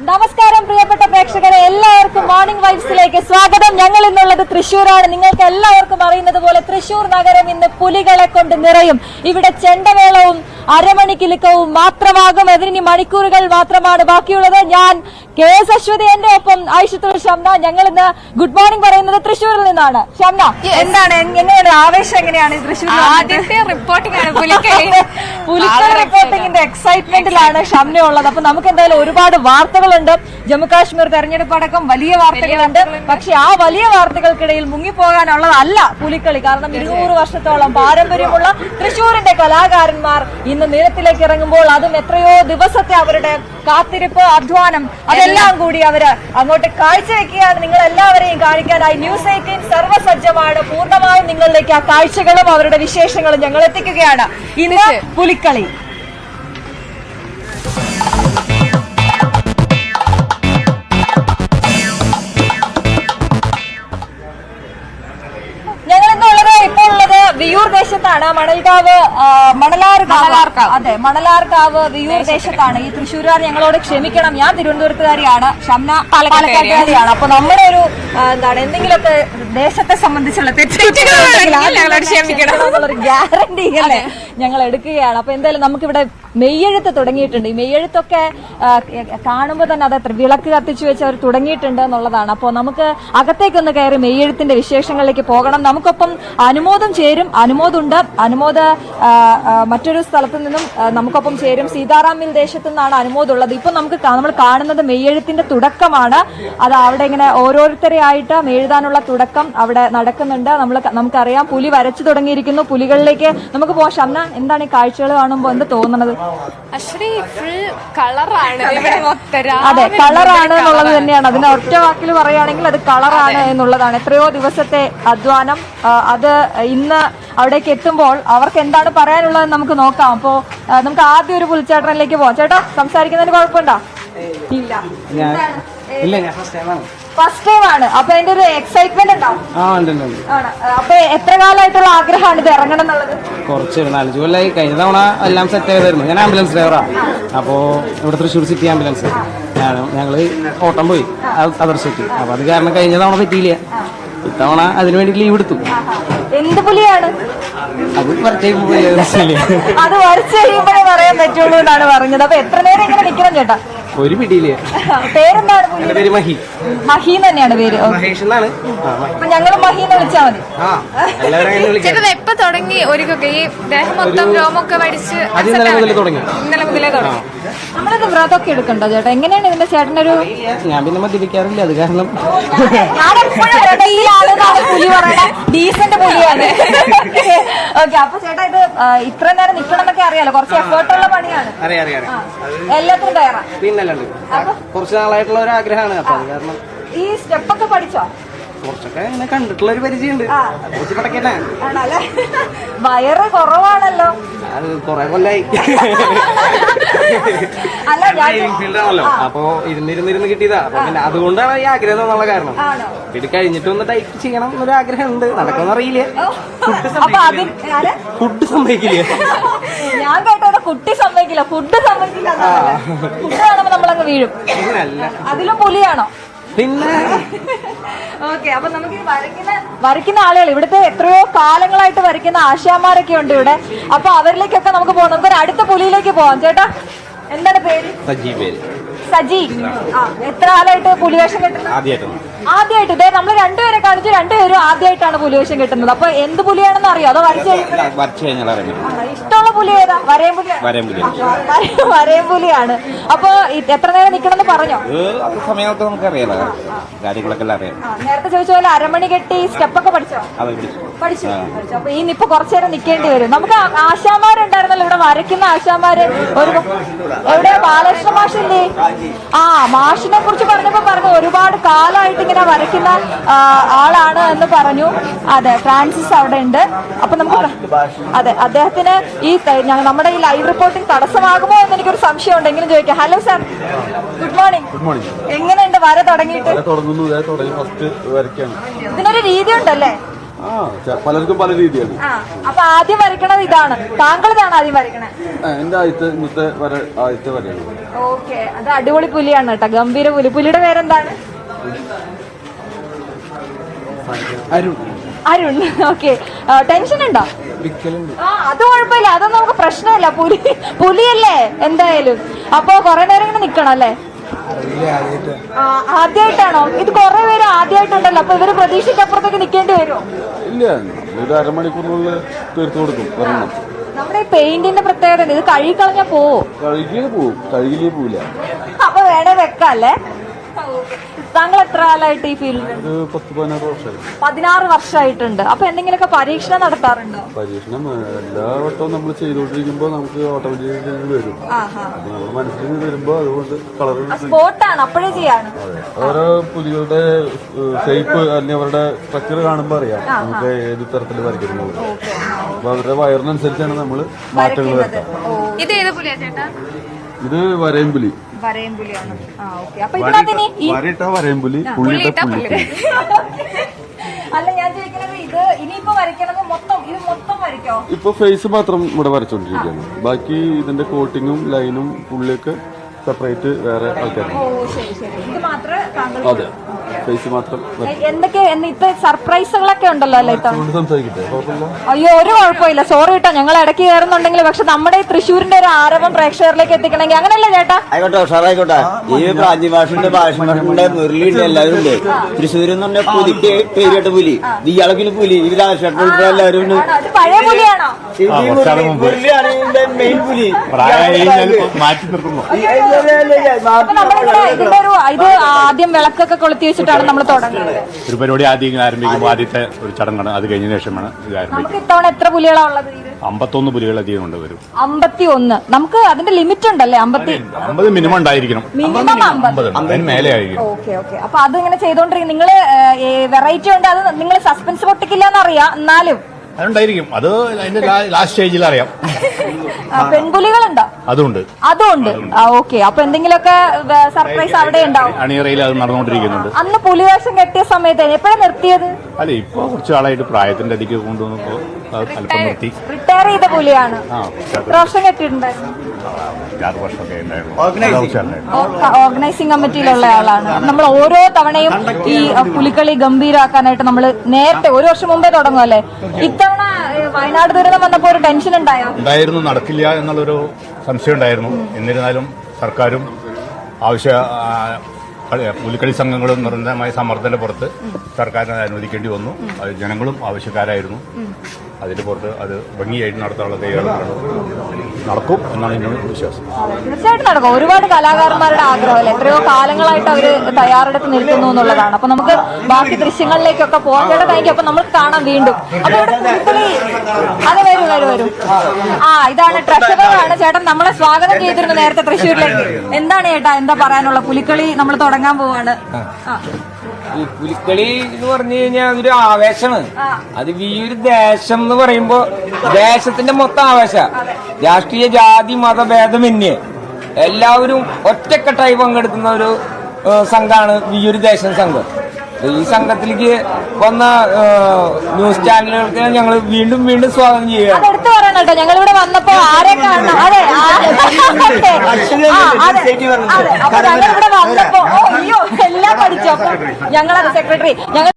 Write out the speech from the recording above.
നമസ്കാരം പ്രിയപ്പെട്ട പ്രേക്ഷകരെ. എല്ലാവർക്കും മോർണിംഗ് വൈബ്സിലേക്ക് സ്വാഗതം. ഞങ്ങൾ ഇന്നുള്ളത് തൃശ്ശൂരാണ്. നിങ്ങൾക്ക് എല്ലാവർക്കും അറിയുന്നത് പോലെ തൃശ്ശൂർ നഗരം ഇന്ന് പുലികളെ കൊണ്ട് നിറയും. ഇവിടെ ചെണ്ടമേളവും അരമണി കിലുക്കവും മാത്രമാകും. അതിനി മണിക്കൂറുകൾ മാത്രമാണ് ബാക്കിയുള്ളത്. ഞാൻ കെ എസ് അശ്വതി എന്റെ ഒപ്പം. ഐഷത്തുൽ ഷംന ഞങ്ങൾ ഇന്ന് ഗുഡ് മോർണിംഗ് പറയുന്നത് തൃശ്ശൂരിൽ നിന്നാണ്. ഷംന എന്താണ്? എങ്- എങ്ങനെയാണ്? ആവേശം എങ്ങനെയാണ് തൃശ്ശൂർ ആദ്യത്തെ റിപ്പോർട്ടിംഗ് ആണ് പുലിക്കളി. പുലിക്കൽ റിപ്പോർട്ടിംഗിന്റെ എക്സൈറ്റ്മെന്റിലാണ് ഷംന ഉള്ളത് അപ്പൊ നമുക്ക് എന്തായാലും ഒരുപാട് വാർത്തകളുണ്ട്. ജമ്മു കാശ്മീർ തെരഞ്ഞെടുപ്പ് അടക്കം വലിയ വാർത്തകളുണ്ട്. പക്ഷെ ആ വലിയ വാർത്തകൾക്കിടയിൽ മുങ്ങിപ്പോകാനുള്ളതല്ല പുലിക്കളി. കാരണം ഇരുന്നൂറ് വർഷത്തോളം പാരമ്പര്യമുള്ള തൃശൂരിന്റെ കലാകാരന്മാർ ഇന്ന് നിരത്തിലേക്ക് ഇറങ്ങുമ്പോൾ അതും എത്രയോ ദിവസത്തെ അവരുടെ കാത്തിരിപ്പ് അധ്വാനം അതെല്ലാം കൂടി അവർ അങ്ങോട്ട് കാഴ്ചവെക്കുകയാണ്. നിങ്ങൾ എല്ലാവരെയും കാണിക്കാനായി ന്യൂസ് എയ്റ്റീൻ സർവസജ്ജമാണ്. പൂർണമായും നിങ്ങളിലേക്ക് ആ കാഴ്ചകളും അവരുടെ വിശേഷങ്ങളും ഞങ്ങൾ എത്തിക്കുകയാണ്. ഇന്ന് പുലിക്കളി. വിയൂർ ദേശത്താണ് മണൽകാവ് മണലാർകാവ് മണലാർക്കാവ്. അതെ മണലാർക്കാവ് വിയൂർ ദേശത്താണ്. ഈ തൃശ്ശൂരുകാർ ഞങ്ങളോട് ക്ഷമിക്കണം. ഞാൻ തിരുവനന്തപുരത്തുകാരിയാണ്. ഷംന പാലക്കാട്ടുകാരിയാണ്. അപ്പൊ നമ്മുടെ ഒരു എന്താണ് എന്തെങ്കിലുമൊക്കെ ദേശത്തെ സംബന്ധിച്ചുള്ള. ഗ്യാരണ്ടി അല്ലേ ഞങ്ങൾ എടുക്കുകയാണ്. അപ്പൊ എന്തായാലും നമുക്കിവിടെ മെയ്യെഴുത്ത് തുടങ്ങിയിട്ടുണ്ട്. ഈ മെയ്യെഴുത്തൊക്കെ കാണുമ്പോൾ തന്നെ അത് വിളക്ക് കത്തിച്ചു വെച്ച് അവർ തുടങ്ങിയിട്ടുണ്ട് എന്നുള്ളതാണ്. അപ്പോൾ നമുക്ക് അകത്തേക്കൊന്ന് കയറി മെയ്യെഴുത്തിന്റെ വിശേഷങ്ങളിലേക്ക് പോകണം. നമുക്കൊപ്പം അനുമോദം ചേരും. അനുമോദുണ്ട്. അനുമോദ് മറ്റൊരു സ്ഥലത്തു നിന്നും നമുക്കൊപ്പം ചേരും. സീതാറാം മിൽ ദേശത്തു നിന്നാണ് അനുമോദുള്ളത്. ഇപ്പം നമുക്ക് നമ്മൾ കാണുന്നത് മെയ്യെഴുത്തിന്റെ തുടക്കമാണ്. അത് അവിടെ ഇങ്ങനെ ഓരോരുത്തരെ ആയിട്ട് മെഴുതാനുള്ള തുടക്കം അവിടെ നടക്കുന്നുണ്ട്. നമ്മൾ നമുക്കറിയാം പുലി വരച്ചു തുടങ്ങിയിരിക്കുന്നു. പുലികളിലേക്ക് നമുക്ക് പോകാം ഷംന എന്താണ് ഈ കാഴ്ചകൾ കാണുമ്പോൾ എന്ത് തോന്നുന്നത്? അതെ കളറാണ് എന്നുള്ളത് തന്നെയാണ്. അതിന് ഒറ്റ വാക്കിൽ പറയുകയാണെങ്കിൽ അത് കളറാണ് എന്നുള്ളതാണ്. എത്രയോ ദിവസത്തെ അധ്വാനം. അത് ഇന്ന് അവിടേക്ക് എത്തുമ്പോൾ അവർക്ക് എന്താണ് പറയാനുള്ളത് നമുക്ക് നോക്കാം. അപ്പോ നമുക്ക് ആദ്യം ഒരു പുൽച്ചേട്ടനിലേക്ക് പോവാം. ചേട്ടാ സംസാരിക്കുന്നതിന് കുഴപ്പമുണ്ടോ? ഇല്ല. ഇല്ല ഞാൻ ഫസ്റ്റ് ടൈമാണ് ഫസ്റ്റ് ടൈം ആണ്. അപ്പൊ അതിന്റെ ഒരു എക്സൈറ്റ്മെന്റ് ഉണ്ടാവും ആ ഉണ്ട് ഉണ്ട് ഉണ്ട്. അപ്പൊ എത്ര കാലമായിട്ടുള്ള ആഗ്രഹമാണ് ഇത് ഇറങ്ങണം എന്നുള്ളത്? കുറച്ച് ഒരു നാലഞ്ച് കൊല്ലമായി കഴിഞ്ഞ തവണ എല്ലാം സെറ്റ് ചെയ്തായിരുന്നു. ഞാൻ ആംബുലൻസ് ഡ്രൈവറാണ് അപ്പോൾ ഇവിടെ തൃശ്ശൂർ സിറ്റി ആംബുലൻസ് ഞങ്ങൾ ഓട്ടം പോയി. അതർശയ്ക്ക് അപ്പൊ അത് കാരണം കഴിഞ്ഞ തവണ പറ്റിയില്ല. ഇത്തവണ അതിനു വേണ്ടി ലീവ് എടുത്തു. എന്ത് പുലിയാണ്? അത് വരച്ചു കഴിയുമ്പോഴേ പറയാൻ പറ്റുള്ളൂ എന്നാണ് പറഞ്ഞത്. അപ്പൊ എത്ര നേരം ഇങ്ങനെ നിക്കണം ചേട്ടാ? ഒരു പിടിയിൽ. പേരെന്താണ് എന്റെ പേര് മഹി. മഹീൻ തന്നെയാണ് പേര്. ഓ. മഹേഷ് എന്നാണ്. ആ മഹി. അപ്പൊ ഞങ്ങൾ മഹീനെ വിളിച്ചാൽ മതി. ആ എല്ലാവരും അങ്ങനെ വിളിക്കാം. ചേട്ടൻ എപ്പോ തുടങ്ങി ഒരുക്കൊക്കെ? ഈ ദേഹം മൊത്തം രോമൊക്കെ വടിച്ച് അത് ഇന്നലെ മുതൽ തുടങ്ങി. ഇന്നലെ മുതലേ തുടങ്ങി. നമ്മളൊക്കെ വ്രതമൊക്കെ എടുക്കണ്ടോ ചേട്ടാ? എങ്ങനെയാണ് ഇതിന്റെ ചേട്ടനൊരു ഒരു ഞാൻ പിന്നെ മദ്യപിക്കാറില്ല അത് കാരണം ഞാൻ എപ്പോഴും വ്രതയിലാണെന്നാണ് പുലി ഡീസന്റ് പുലിയാണ്. ഓക്കെ അപ്പൊ ചേട്ടാ ഇത് ആ, ഇത്ര നേരം നിക്കണം എന്നൊക്കെ അറിയാലോ? കുറച്ച് എഫേർട്ടുള്ള പണിയാണ്. അറിയാം അറിയാം അറിയാം. എല്ലാത്തിനും കയറാം പിന്നല്ലാണ്ട് കുറച്ച് നാളായിട്ടുള്ള ഒരു ആഗ്രഹമാണ്. അപ്പൊ അത് കാരണം ഈ സ്റ്റെപ്പൊക്കെ പഠിച്ചോ? കുറച്ചൊക്കെ ഇങ്ങനെ കണ്ടിട്ടുള്ള ഒരു പരിചയമുണ്ട് പടക്കല്ലേ ആണല്ലേ? വയറ് കുറവാണല്ലോ. അത് കൊറേ കൊല്ലായി. അല്ല ഞാൻ ഫീൽഡ് ആണല്ലോ. അപ്പൊ ഇരുന്നിരുന്നിരുന്ന് കിട്ടിയതാ. അപ്പൊ പിന്നെ അതുകൊണ്ടാണ് ഈ ആഗ്രഹം എന്നുള്ള കാരണം. പിന്നെ ഇത് കഴിഞ്ഞിട്ട് ഒന്ന് ടൈപ്പ് ചെയ്യണം എന്നൊരു ആഗ്രഹം ഉണ്ട് നടക്കുമെന്ന് അറിയില്ല? ഫുഡ് സമ്മതിക്കില്ല. ഞാൻ കേട്ടോ കുട്ടി സമ്മതിക്കില്ല. ഫുഡ് സമ്മതിക്കില്ല ഫുഡ് കാണുമ്പോ നമ്മളങ്ങ് വീഴും. അതിലും പുലിയാണോ? പിന്നെ? ഓക്കെ അപ്പൊ നമുക്ക് വരയ്ക്കുന്ന വരയ്ക്കുന്ന ആളുകൾ ഇവിടുത്തെ എത്രയോ കാലങ്ങളായിട്ട് വരയ്ക്കുന്ന ആശാമാരൊക്കെ ഉണ്ട് ഇവിടെ. അപ്പൊ അവരിലേക്കൊക്കെ നമുക്ക് പോകാം. നമുക്ക് അടുത്ത പുലിയിലേക്ക് പോവാം ചേട്ടാ എന്താണ് പേര്? സജി പേര്. സജി. ആ. എത്ര കാലമായിട്ട് പുലിവേഷം കെട്ടുന്നത്? ആദ്യമായിട്ട്. ഇതേ നമ്മൾ രണ്ടുപേരെ കാണിച്ചു രണ്ടുപേരും ആദ്യമായിട്ടാണ് പുലിവേഷം കെട്ടുന്നത്. അപ്പൊ എന്ത് പുലിയാണെന്ന് അറിയോ? അതോ വരച്ചു കഴിഞ്ഞാൽ ഇഷ്ടമുള്ള പുലി ഏതാ വരയം പുലിയാണ് വരാൻ പുതിയ വര- വരയം പുലിയാണ് അപ്പൊ എത്ര നേരം നിക്കണമെന്ന് പറഞ്ഞോ? സമയമൊക്കെ നമുക്ക് അറിയാലോ കാര്യങ്ങളൊക്കെ അറിയാം. ആ, നേരത്തെ ചോദിച്ച പോലെ അരമണി കെട്ടി സ്റ്റെപ്പൊക്കെ പഠിച്ചോ? പഠിച്ചു. പഠിച്ചു അപ്പൊ ഇനി ഇപ്പൊ കുറച്ചു നേരം നിക്കേണ്ടി വരും. നമുക്ക് ആശാമാരുണ്ടായിരുന്നല്ലോ ഇവിടെ വരയ്ക്കുന്ന ആശാമാര് ഒരു എവിടെ ബാലകൃഷ്ണ മാഷിന്റെ ആ മാഷിനെ കുറിച്ച് പറഞ്ഞപ്പോ പറഞ്ഞു ഒരുപാട് കാലമായിട്ട് ഇങ്ങനെ വരയ്ക്കുന്ന ആളാണ് എന്ന് പറഞ്ഞു. അതെ ഫ്രാൻസിസ് അവിടെ ഉണ്ട്. അപ്പൊ നമുക്ക് അതെ അദ്ദേഹത്തിന് ഈ ത- ഞങ്ങ- നമ്മുടെ ഈ ലൈവ് റിപ്പോർട്ടിംഗ് തടസ്സമാകുമോ എന്ന് എനിക്കൊരു സംശയം ഉണ്ടെങ്കിലും ചോദിക്കാം. Hello sir good morning good morning എങ്ങനെയുണ്ട് വര തുടങ്ങിയിട്ട്? ഇതിനൊരു രീതി ഉണ്ടല്ലേ? പലർക്കും പല രീതിയാണ്. അപ്പൊ ആദ്യം വരയ്ക്കണത് ഇതാണ്. താങ്കൾ ഇതാണ് ആദ്യം വരയ്ക്കണേ? ആ, എന്റെ ആദ്യത്തെ ഇന്നത്തെ വര ആദ്യത്തെ വരയാണ്. ഓക്കെ. അത് അടിപൊളി പുലിയാണ് കേട്ടോ. ഗംഭീര പുലി. പുലിയുടെ പേരെന്താണ്? അരുൺ. അരുൺ. ഓക്കെ. ടെൻഷൻ ഉണ്ടോ ആ അത് കുഴപ്പമില്ല. അതൊന്നും നമുക്ക് പ്രശ്നമില്ല. പുലി പുലിയല്ലേ എന്തായാലും. അപ്പൊ കൊറേ നേരം ഇങ്ങനെ നിക്കണം അല്ലേ? ആ, ആദ്യമായിട്ടാണോ ഇത് കൊറേ പേര് ആദ്യമായിട്ടുണ്ടല്ലോ അപ്പൊ ഇവർ പ്രതീക്ഷയ്ക്കപ്പുറത്തേക്ക് നിക്കേണ്ടി വരുമോ? ഇല്ല ഒരു അരമണിക്കൂറിനുള്ളിൽ തീർത്തു കൊടുക്കും. നമ്മുടെ ഈ പെയിന്റിന്റെ പ്രത്യേകത ഇത് കഴുകി കളഞ്ഞാ പോവോ? കഴുകിയേ പോവും. കഴുകിലേ പോവില്ല. അപ്പൊ വേണേ വെക്കല്ലേ താങ്കൾ എത്ര കാലമായിട്ട് ഈ ഫീൽഡിൽ പതിനാറ് വർഷമായി. പതിനാറ് വർഷമായിട്ടുണ്ട്. അപ്പൊ എന്തെങ്കിലുമൊക്കെ പരീക്ഷണം നടത്താറുണ്ടോ? പരീക്ഷണം എല്ലാ വട്ടവും നമ്മൾ ചെയ്തുകൊണ്ടിരിക്കുമ്പോൾ നമുക്ക് ഓട്ടോമാറ്റിക്കലി വരും. നമ്മുടെ മനസ്സിൽ വരുമ്പോൾ അതുകൊണ്ട് കളർ സ്പോട്ടാണ് അപ്പോഴേ ചെയ്യാണ് ഓരോ പുലികളുടെ ഷേപ്പ് അല്ലെങ്കിൽ അവരുടെ സ്ട്രക്ചർ കാണുമ്പോൾ അറിയാം. നമുക്ക് ഏത് തരത്തിൽ വരയ്ക്കുന്നത് അപ്പൊ അവരുടെ വയറിനനുസരിച്ചാണ് നമ്മൾ മാറ്റങ്ങൾ വരുത്തുക ഇത് ഏത് പുലിയാ ചേട്ടാ? ഇത് വരയമ്പുലി പുലി വരയും ആ ഓക്കെ. അപ്പൊ ഇതിനകത്ത് ഇനി ഈ വരയിട്ട വരയും പുള്ളിയിട്ട അല്ല ഞാൻ ചോദിക്കുന്നത് ഇത് ഇനിയിപ്പോ വരയ്ക്കണത് മൊത്തം ഇത് മൊത്തം വരയ്ക്കോ? ഇപ്പൊ ഫേസ് മാത്രം ഇവിടെ വരച്ചോണ്ടിരിക്കുകയാണ്. ബാക്കി ഇതിന്റെ കോട്ടിങ്ങും ലൈനും പുള്ളിയൊക്കെ സെപ്പറേറ്റ് വേറെ ആൾക്കാരാണ്. അതെ. ഫേസ് മാത്രം എന്തൊക്കെ ഇപ്പൊ സർപ്രൈസുകളൊക്കെ ഉണ്ടല്ലോ അല്ലേ സംസാരിക്കട്ടെ? അയ്യോ ഒരു കുഴപ്പമില്ല. സോറി കേട്ടോ ഞങ്ങൾ ഇടയ്ക്ക് കയറുന്നുണ്ടെങ്കിൽ പക്ഷെ നമ്മുടെ ഈ തൃശ്ശൂരിന്റെ ഒരു ആരവം പ്രേക്ഷകരിലേക്ക് എത്തിക്കണമെങ്കിൽ അങ്ങനെയല്ലേ ചേട്ടാ? ആയിക്കോട്ടെ ഉഷാറായിക്കോട്ടെ. ഈ പ്രാചീന ഭാഷയുടെ ഭാഷമാഷുണ്ട് മുരളിയുണ്ട് എല്ലാവരും ഉണ്ട്. തൃശ്ശൂരിൽ നിന്ന് പുലിക്ക് പേരിട്ട് പുലി. ഈ അളവിൽ പുലി രാജേട്ടൻ എല്ലാവരും ഉണ്ട്. പഴയ പുലിയാണോ? മാറ്റി നിർത്തുന്നു. ഇതിന്റെ ഒരു ഇത് ആദ്യം വിളക്കൊക്കെ കൊളുത്തി വെച്ചിട്ടാണ് നമ്മൾ തുടങ്ങുന്നത്. ഒരു പരിപാടി ആദ്യം ഇങ്ങനെ ആരംഭിക്കുമ്പോൾ ആദ്യത്തെ ഒരു ചടങ്ങാണ്. അത് കഴിഞ്ഞ ശേഷമാണ് ഇത് ആരംഭിക്കുന്നത്. നമുക്ക് ഇത്തവണ എത്ര പുലികളാ ഉള്ളത് ഇതിൽ അമ്പത്തൊന്ന് പുലികൾ അധികം കൊണ്ട് വരും അമ്പത്തി ഒന്ന് നമുക്ക് അതിന്റെ ലിമിറ്റ് ഉണ്ടല്ലേ? അമ്പത്തി അമ്പത് മിനിമം ഉണ്ടായിരിക്കണം. മിനിമം അമ്പത് അമ്പത്. അതിന് മേലെ ആയിരിക്കും ഓക്കെ ഓക്കെ. അപ്പൊ അത് ഇങ്ങനെ ചെയ്തോണ്ടിരിക്കും നിങ്ങൾ വെറൈറ്റി ഉണ്ട്. അത് നിങ്ങൾ സസ്പെൻസ് പൊട്ടിക്കില്ല എന്നറിയാം. എന്നാലും അതുണ്ടായിരിക്കും. അത് അതിന്റെ ലാസ്റ്റ് സ്റ്റേജിൽ അറിയാം. പെൺപുലികളുണ്ടോ? അതുണ്ട്. അതുണ്ട്. ഓക്കെ അപ്പൊ എന്തെങ്കിലുമൊക്കെ സർപ്രൈസ് അവിടെ ഉണ്ടാവും. അണിയറയിൽ അത് നടന്നുകൊണ്ടിരിക്കുന്നുണ്ട്. അന്ന് പുലിവേഷം കെട്ടിയ സമയത്ത് എപ്പോഴാണ് നിർത്തിയത്? അല്ല ഇപ്പൊ കുറച്ച് ആളായിട്ട് പ്രായത്തിന്റെ അതിക്ക് കൊണ്ടുവന്നപ്പോ അല്പം നിർത്തി. റിട്ടയർ ചെയ്ത പുലിയാണ്. ആ കുറച്ച് എത്ര വർഷം കെട്ടിയിട്ടുണ്ടായിരുന്നു അഞ്ചാറ് വർഷമൊക്കെ ഉണ്ടായിരുന്നു. ഉണ്ടായിരുന്നു. ഓർഗനൈസിംഗ് കമ്മിറ്റിയിലുള്ള ആളാണ്. നമ്മൾ ഓരോ തവണയും ഈ പുലിക്കളി ഗംഭീരാക്കാനായിട്ട് നമ്മൾ നേരത്തെ ഒരു വർഷം മുമ്പേ തുടങ്ങും അല്ലെ ഇത്തവണ ഏഹ്, വയനാട് ദുരന്തം വന്നപ്പോ ഒരു ടെൻഷൻ ഉണ്ടായോ? ഉണ്ടായിരുന്നു നടക്കില്ല എന്നുള്ളൊരു സംശയം ഉണ്ടായിരുന്നു. എന്നിരുന്നാലും സർക്കാരും ആവശ്യ ആ, കളി- പുലിക്കളി സംഘങ്ങളും നിർണമായ സമ്മർദ്ദത്തിന്റെ പുറത്ത് സർക്കാരിനെ അനുവദിക്കേണ്ടി വന്നു. ജനങ്ങളും ആവശ്യക്കാരായിരുന്നു. അതിന്റെ പുറത്ത് അത് ഭംഗിയായിട്ട് നടത്താനുള്ള തയ്യാറെടുപ്പ് നടക്കും എന്നാണ് എന്റെ വിശ്വാസം. തീർച്ചയായിട്ടും നടക്കും. ഒരുപാട് കലാകാരന്മാരുടെ ആഗ്രഹമല്ല? എത്രയോ കാലങ്ങളായിട്ട് അവർ തയ്യാറെടുത്ത് നിൽക്കുന്നു എന്നുള്ളതാണ്. അപ്പൊ നമുക്ക് ബാക്കി ദൃശ്യങ്ങളിലേക്കൊക്കെ പോകാൻ ചേട്ടാ താങ്ക് അപ്പൊ നമുക്ക് കാണാം വീണ്ടും. അപ്പൊ ഇവിടെ അത് വരും വരും വരും. ആ ഇതാണ് ട്രഷറാണ് ചേട്ടൻ. നമ്മളെ സ്വാഗതം ചെയ്തിരുന്നു നേരത്തെ തൃശ്ശൂരിലേക്ക്. എന്താണ് ചേട്ടാ? എന്താ പറയാനുള്ള പുലിക്കളി നമ്മൾ തുടങ്ങാൻ പോവാണ്. ആ. ഈ പുലിക്കളി എന്ന് പറഞ്ഞു കഴിഞ്ഞാൽ അതൊരു ആവേശമാണ്. ആ. അത് ഈ ഒരു ദേശം എന്ന് പറയുമ്പോ ദേശത്തിന്റെ മൊത്തം ആവേശ. രാഷ്ട്രീയ ജാതി മതഭേദമന്യേ എല്ലാവരും ഒറ്റക്കെട്ടായി പങ്കെടുക്കുന്ന ഒരു സംഘമാണ് സംഘാണ് ഈ ഒരു ദേശം സംഘം. ഈ സംഘത്തിലേക്ക് വന്ന ന്യൂസ് ചാനലുകൾക്ക് ഞങ്ങൾ വീണ്ടും വീണ്ടും സ്വാഗതം ചെയ്യുകയാണ്. അത് എടുത്തു പറയണം കേട്ടോ. ഞങ്ങൾ ഇവിടെ വന്നപ്പോ ആരെ കാണണം? അതെ ആ, അതെ. ആ, അതെ. അതെ. അപ്പൊ ഞങ്ങൾ ഇവിടെ വന്നപ്പോ ഓ, അയ്യോ എല്ലാം പഠിച്ചു. അപ്പൊ ഞങ്ങളത് സെക്രട്ടറി ഞങ്ങൾ